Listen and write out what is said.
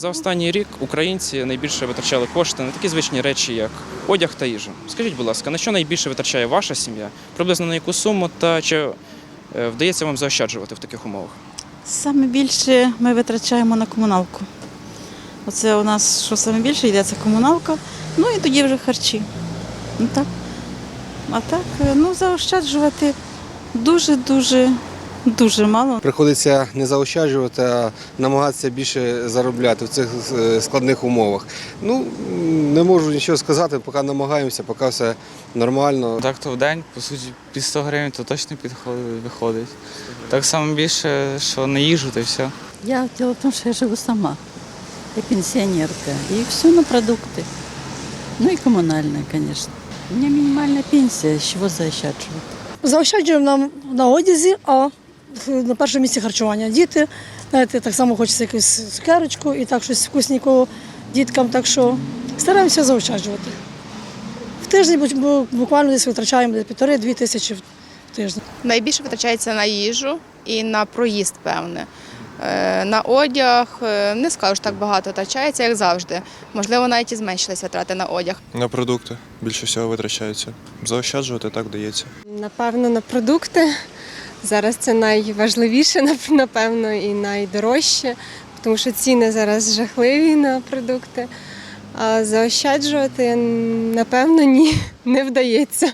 За останній рік українці найбільше витрачали кошти на такі звичні речі, як одяг та їжа. Скажіть, будь ласка, на що найбільше витрачає ваша сім'я? Приблизно на яку суму та чи е, вдається вам заощаджувати в таких умовах? Саме більше ми витрачаємо на комуналку. Оце у нас що саме більше йде, це комуналка, ну і тоді вже харчі. Ну так. А так, е, ну заощаджувати дуже-дуже дуже мало. Приходиться не заощаджувати, а намагатися більше заробляти в цих е, складних умовах. Ну, не можу нічого сказати, поки намагаємося, поки все нормально. Так то в день, по суті, під 100 гривень то точно підходить, виходить. Так само більше, що на їжу, та й все. Я дело в том, что я живу сама. Я пенсионерка. И все на продукты. Ну и коммунальные, конечно. У меня минимальная пенсия, с чего заощадживать? Заощаджуємо на, на одязі, а на першому місці харчування. Діти, знаєте, так само хочеться якусь цукерочку і так щось вкусненького діткам, так що стараємося заощаджувати. В тиждень бу- бу- буквально десь витрачаємо десь півтори-дві тисячі в тиждень. Найбільше витрачається на їжу і на проїзд, певне. Е, На одяг е, не скажу, що так багато витрачається, як завжди. Можливо, навіть і зменшилися витрати на одяг. На продукти більше всього витрачається. Заощаджувати так вдається. Напевно, на продукти. Зараз це найважливіше, напевно, і найдорожче, тому що ціни зараз жахливі на продукти. А заощаджувати, напевно, ні, не вдається.